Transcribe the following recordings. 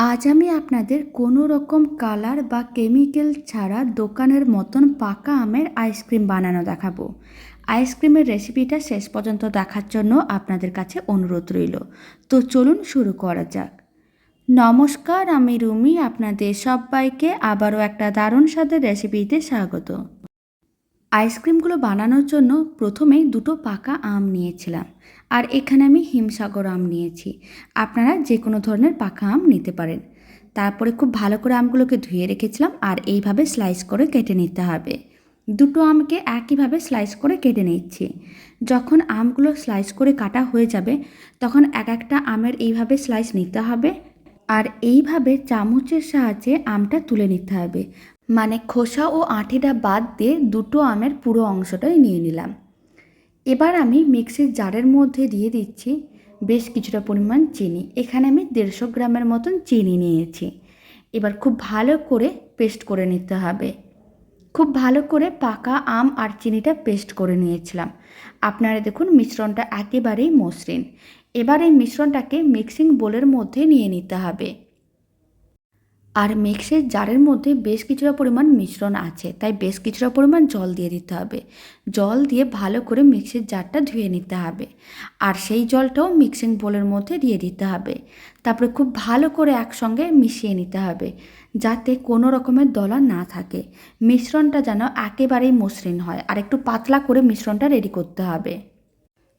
আজ আমি আপনাদের কোনো রকম কালার বা কেমিক্যাল ছাড়া দোকানের মতন পাকা আমের আইসক্রিম বানানো দেখাবো। আইসক্রিমের রেসিপিটা শেষ পর্যন্ত দেখার জন্য আপনাদের কাছে অনুরোধ রইল। তো চলুন শুরু করা যাক। নমস্কার, আমি রুমি, আপনাদের সবাইকে আবারও একটা দারুণ স্বাদের রেসিপিতে স্বাগত। আইসক্রিমগুলো বানানোর জন্য প্রথমেই দুটো পাকা আম নিয়েছিলাম, আর এখানে আমি হিমসাগর আম নিয়েছি। আপনারা যে কোনো ধরনের পাকা আম নিতে পারেন। তারপরে খুব ভালো করে আমগুলোকে ধুয়ে রেখেছিলাম, আর এইভাবে স্লাইস করে কেটে নিতে হবে। দুটো আমকে একইভাবে স্লাইস করে কেটে নিচ্ছি। যখন আমগুলো স্লাইস করে কাটা হয়ে যাবে, তখন এক একটা আমের এইভাবে স্লাইস নিতে হবে, আর এইভাবে চামচের সাহায্যে আমটা তুলে নিতে হবে। মানে খোসা ও আঁটিটা বাদ দিয়ে দুটো আমের পুরো অংশটাই নিয়ে নিলাম। এবার আমি মিক্সির জারের মধ্যে দিয়ে দিচ্ছি বেশ কিছুটা পরিমাণ চিনি। এখানে আমি দেড়শো গ্রামের মতন চিনি নিয়েছি। এবার খুব ভালো করে পেস্ট করে নিতে হবে। খুব ভালো করে পাকা আম আর চিনিটা পেস্ট করে নিয়েছিলাম। আপনারা দেখুন মিশ্রণটা একেবারেই মসৃণ। এবার এই মিশ্রণটাকে মিক্সিং বোলের মধ্যে নিয়ে নিতে হবে। আর মিক্সের জারের মধ্যে বেশ কিছুটা পরিমাণ মিশ্রণ আছে, তাই বেশ কিছুটা পরিমাণ জল দিয়ে দিতে হবে। জল দিয়ে ভালো করে মিক্সির জারটা ধুয়ে নিতে হবে। আর সেই জলটাও মিক্সিং বোলের মধ্যে দিয়ে দিতে হবে। তারপরে খুব ভালো করে একসঙ্গে মিশিয়ে নিতে হবে, যাতে কোনো রকমের দলা না থাকে। মিশ্রণটা যেন একেবারেই মসৃণ হয় আর একটু পাতলা করে মিশ্রণটা রেডি করতে হবে।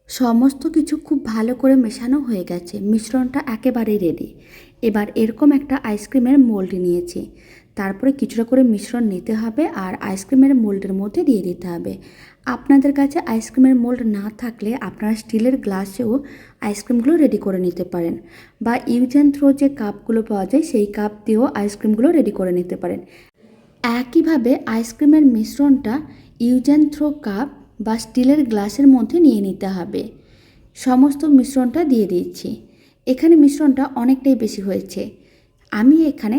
সমস্ত কিছু খুব ভালো করে মেশানো হয়ে গেছে, মিশ্রণটা একেবারেই রেডি। এবার এরকম একটা আইসক্রিমের মোল্ড নিয়েছি। তারপরে কিছুটা করে মিশ্রণ নিতে হবে আর আইসক্রিমের মোল্ডের মধ্যে দিয়ে দিতে হবে। আপনাদের কাছে আইসক্রিমের মোল্ড না থাকলে আপনারা স্টিলের গ্লাসেও আইসক্রিমগুলো রেডি করে নিতে পারেন বা ইউজ অ্যান্ড থ্রো যে কাপগুলো পাওয়া যায় সেই কাপ দিয়েও আইসক্রিমগুলো রেডি করে নিতে পারেন। একইভাবে আইসক্রিমের মিশ্রণটা ইউজ অ্যান্ড থ্রো কাপ বা স্টিলের গ্লাসের মধ্যে নিয়ে নিতে হবে। সমস্ত মিশ্রণটা দিয়ে দিচ্ছি। এখানে মিশ্রণটা অনেকটাই বেশি হয়েছে। আমি এখানে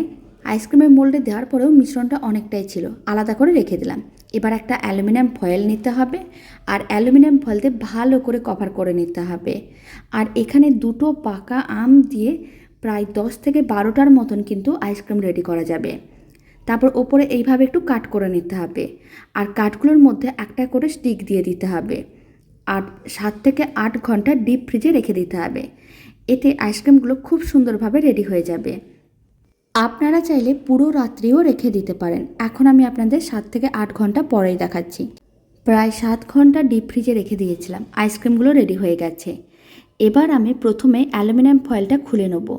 আইসক্রিমের মোল্ডে দেওয়ার পরেও মিশ্রণটা অনেকটাই ছিল। আলাদা করে রেখে দিলাম। এবার একটা অ্যালুমিনিয়াম ফয়েল নিতে হবে আর অ্যালুমিনিয়াম ফয়েল দিয়ে ভালো করে কভার করে নিতে হবে। আর এখানে দুটো পাকা আম দিয়ে প্রায় দশ থেকে বারোটার মতন কিন্তু আইসক্রিম রেডি করা যাবে। তারপর ওপরে এইভাবে একটু কাট করে নিতে হবে। আর কাঠগুলোর মধ্যে একটা করে স্টিক দিয়ে দিতে হবে। আর সাত থেকে আট ঘণ্টা ডিপ ফ্রিজে রেখে দিতে হবে। এতে আইসক্রিমগুলো খুব সুন্দরভাবে রেডি হয়ে যাবে। আপনারা চাইলে পুরো রাত্রিও রেখে দিতে পারেন। এখন আমি আপনাদের সাত থেকে আট ঘণ্টা পরেই দেখাচ্ছি। প্রায় সাত ঘণ্টা ডিপ ফ্রিজে রেখে দিয়েছিলাম। আইসক্রিমগুলো রেডি হয়ে গেছে। এবার আমি প্রথমে অ্যালুমিনিয়াম ফয়েলটা খুলে নেব।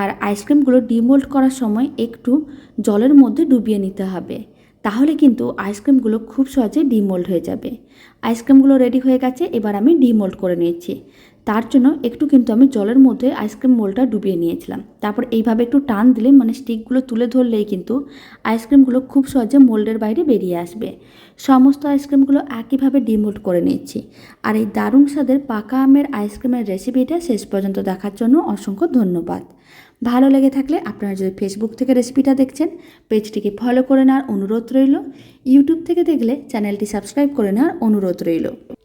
আর আইসক্রিমগুলো ডিমোল্ড করার সময় একটু জলের মধ্যে ডুবিয়ে নিতে হবে। তাহলে কিন্তু আইসক্রিমগুলো খুব সহজে ডিমোল্ড হয়ে যাবে। আইসক্রিমগুলো রেডি হয়ে গেছে, এবার আমি ডিমোল্ড করে নিয়েছি। তার জন্য একটু কিন্তু আমি জলের মধ্যে আইসক্রিম মোলটা ডুবিয়ে নিয়েছিলাম। তারপর এইভাবে একটু টান দিলে মানে স্টিকগুলো তুলে ধরলেই কিন্তু আইসক্রিমগুলো খুব সহজে মোল্ডের বাইরে বেরিয়ে আসবে। সমস্ত আইসক্রিমগুলো একইভাবে ডিমোল্ড করে নিচ্ছি আর এই দারুণ স্বাদের পাকা আমের আইসক্রিমের রেসিপিটা শেষ পর্যন্ত দেখার জন্য অসংখ্য ধন্যবাদ। ভালো লেগে থাকলে আপনারা যদি ফেসবুক থেকে রেসিপিটা দেখছেন, পেজটিকে ফলো করে নেওয়ার অনুরোধ রইল। ইউটিউব থেকে দেখলে চ্যানেলটি সাবস্ক্রাইব করে নেওয়ার অনুরোধ রইল।